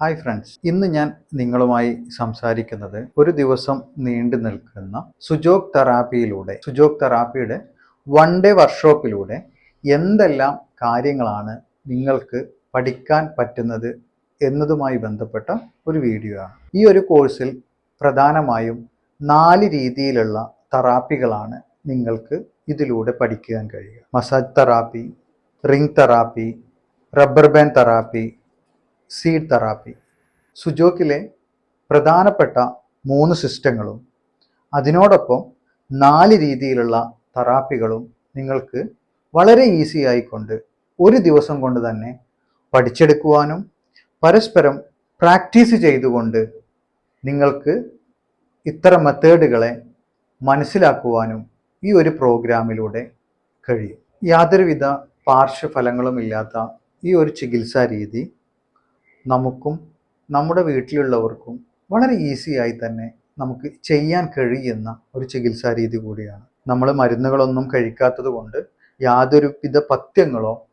Hi friends. ഇന്ന് ഞാൻ നിങ്ങളുമായി സംസാരിക്കുന്നത് ഒരു ദിവസം നീണ്ടു നിൽക്കുന്ന സുജോക് തെറാപ്പിയിലൂടെ സുജോക് തെറാപ്പിയുടെ വൺ ഡേ വർക്ക്ഷോപ്പിലൂടെ എന്തെല്ലാം കാര്യങ്ങളാണ് നിങ്ങൾക്ക് പഠിക്കാൻ പറ്റുന്നത് എന്നതുമായി ബന്ധപ്പെട്ട ഒരു വീഡിയോ ആണ്. ഈ ഒരു കോഴ്സിൽ പ്രധാനമായും നാല് രീതിയിലുള്ള തെറാപ്പികളാണ് നിങ്ങൾക്ക് ഇതിലൂടെ പഠിക്കാൻ കഴിയുക. Massage therapy ring therapy rubber band therapy seed therapy. സുജോക്കിലെ പ്രധാനപ്പെട്ട മൂന്ന് സിസ്റ്റങ്ങളും അതിനോടൊപ്പം നാല് രീതിയിലുള്ള തെറാപ്പികളും നിങ്ങൾക്ക് വളരെ ഈസി ആയിക്കൊണ്ട് ഒരു ദിവസം കൊണ്ട് തന്നെ പഠിച്ചെടുക്കുവാനും പരസ്പരം പ്രാക്ടീസ് ചെയ്തുകൊണ്ട് നിങ്ങൾക്ക് ഇത്തരം മെത്തേഡുകളെ മനസ്സിലാക്കുവാനും ഈ ഒരു പ്രോഗ്രാമിലൂടെ കഴിയും. യാതൊരുവിധ പാർശ്വഫലങ്ങളും ഇല്ലാത്ത ഈ ഒരു ചികിത്സാ രീതി നമുക്കും നമ്മുടെ വീട്ടിലുള്ളവർക്കും വളരെ ഈസിയായി തന്നെ നമുക്ക് ചെയ്യാൻ കഴിയുന്ന ഒരു ചികിത്സാ രീതി കൂടിയാണ്. നമ്മൾ മരുന്നുകളൊന്നും കഴിക്കാത്തത് കൊണ്ട് യാതൊരുവിധ പഥ്യങ്ങളോ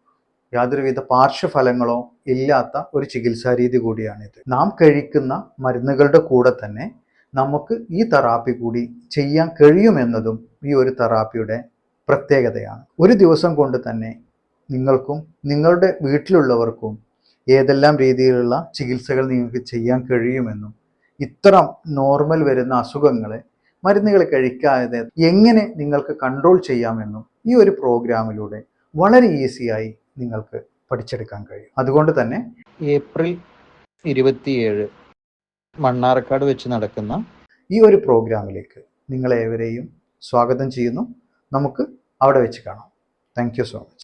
യാതൊരുവിധ പാർശ്വഫലങ്ങളോ ഇല്ലാത്ത ഒരു ചികിത്സാ രീതി കൂടിയാണിത്. നാം കഴിക്കുന്ന മരുന്നുകളുടെ കൂടെ തന്നെ നമുക്ക് ഈ തെറാപ്പി കൂടി ചെയ്യാൻ കഴിയുമെന്നതും ഈ ഒരു തെറാപ്പിയുടെ പ്രത്യേകതയാണ്. ഒരു ദിവസം കൊണ്ട് തന്നെ നിങ്ങൾക്കും നിങ്ങളുടെ വീട്ടിലുള്ളവർക്കും ഏതെല്ലാം രീതിയിലുള്ള ചികിത്സകൾ നിങ്ങൾക്ക് ചെയ്യാൻ കഴിയുമെന്നും ഇത്തരം നോർമൽ വരുന്ന അസുഖങ്ങളെ മരുന്നുകൾ കഴിക്കാതെ എങ്ങനെ നിങ്ങൾക്ക് കൺട്രോൾ ചെയ്യാമെന്നും ഈ ഒരു പ്രോഗ്രാമിലൂടെ വളരെ ഈസിയായി നിങ്ങൾക്ക് പഠിച്ചെടുക്കാൻ കഴിയും. അതുകൊണ്ട് തന്നെ ഏപ്രിൽ ഇരുപത്തിയേഴ് മണ്ണാർക്കാട് വെച്ച് നടക്കുന്ന ഈ ഒരു പ്രോഗ്രാമിലേക്ക് നിങ്ങളേവരെയും സ്വാഗതം ചെയ്യുന്നു. നമുക്ക് അവിടെ വെച്ച് കാണാം. Thank you so much